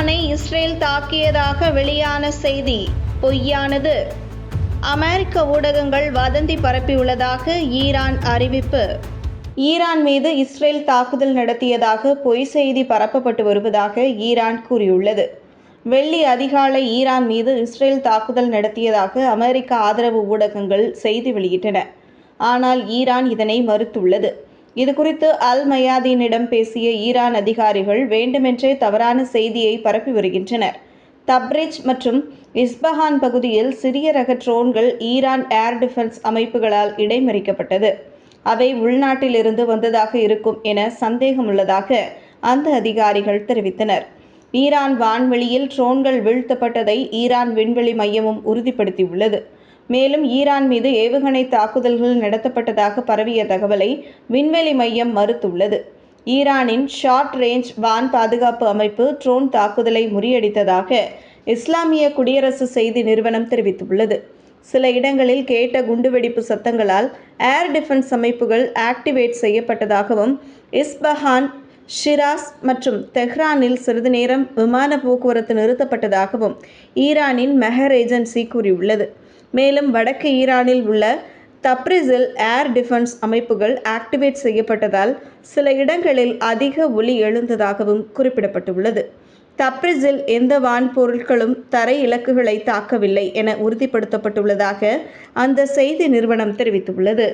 ஈரானை இஸ்ரேல் தாக்கியதாக வெளியான செய்தி. பொய்யானது. அமெரிக்க ஊடகங்கள் வதந்தி பரப்பியுள்ளதாக ஈரான் அறிவிப்பு. ஈரான் மீது இஸ்ரேல் தாக்குதல் நடத்தியதாக பொய் செய்தி பரப்பப்பட்டு வருவதாக ஈரான் கூறியுள்ளது. வெள்ளி அதிகாலை ஈரான் மீது இஸ்ரேல் தாக்குதல் நடத்தியதாக அமெரிக்க ஆதரவு ஊடகங்கள் செய்தி வெளியிட்டன. ஆனால் ஈரான் இதனை மறுத்துள்ளது. இதுகுறித்து அல் மயாதீனிடம் பேசிய ஈரான் அதிகாரிகள் வேண்டுமென்றே தவறான செய்தியை பரப்பி வருகின்றனர். தப்ரிஜ் மற்றும் இஸ்பஹான் பகுதியில் சிறிய ரக ட்ரோன்கள் ஈரான் ஏர் டிஃபென்ஸ் அமைப்புகளால் இடைமறிக்கப்பட்டது. அவை உள்நாட்டிலிருந்து வந்ததாக இருக்கும் என சந்தேகம் உள்ளதாக அந்த அதிகாரிகள் தெரிவித்தனர். ஈரான் வான்வெளியில் ட்ரோன்கள் வீழ்த்தப்பட்டதை ஈரான் விண்வெளி மையமும் உறுதிப்படுத்தியுள்ளது. மேலும் ஈரான் மீது ஏவுகணை தாக்குதல்கள் நடத்தப்பட்டதாக பரவிய தகவலை விண்வெளி மையம் மறுத்துள்ளது. ஈரானின் ஷார்ட் ரேஞ்ச் வான் பாதுகாப்பு அமைப்பு ட்ரோன் தாக்குதலை முறியடித்ததாக இஸ்லாமிய குடியரசு செய்தி நிறுவனம் தெரிவித்துள்ளது. சில இடங்களில் கேட்ட குண்டுவெடிப்பு சத்தங்களால் ஏர் டிஃபென்ஸ் அமைப்புகள் ஆக்டிவேட் செய்யப்பட்டதாகவும் இஸ்பஹான் ஷிராஸ் மற்றும் தெஹ்ரானில் சிறிது நேரம் விமான போக்குவரத்து நிறுத்தப்பட்டதாகவும் ஈரானின் மெஹர் ஏஜென்சி கூறியுள்ளது. மேலும் வடக்கு ஈரானில் உள்ள தப்ரிஸில் ஏர் டிஃபென்ஸ் அமைப்புகள் ஆக்டிவேட் செய்யப்பட்டதால் சில இடங்களில் அதிக ஒலி எழுந்ததாகவும் குறிப்பிடப்பட்டுள்ளது. தப்ரிஸில் எந்த வான்பொருட்களும் தரை இலக்குகளை தாக்கவில்லை என உறுதிப்படுத்தப்பட்டுள்ளதாக அந்த செய்தி நிறுவனம் தெரிவித்துள்ளது.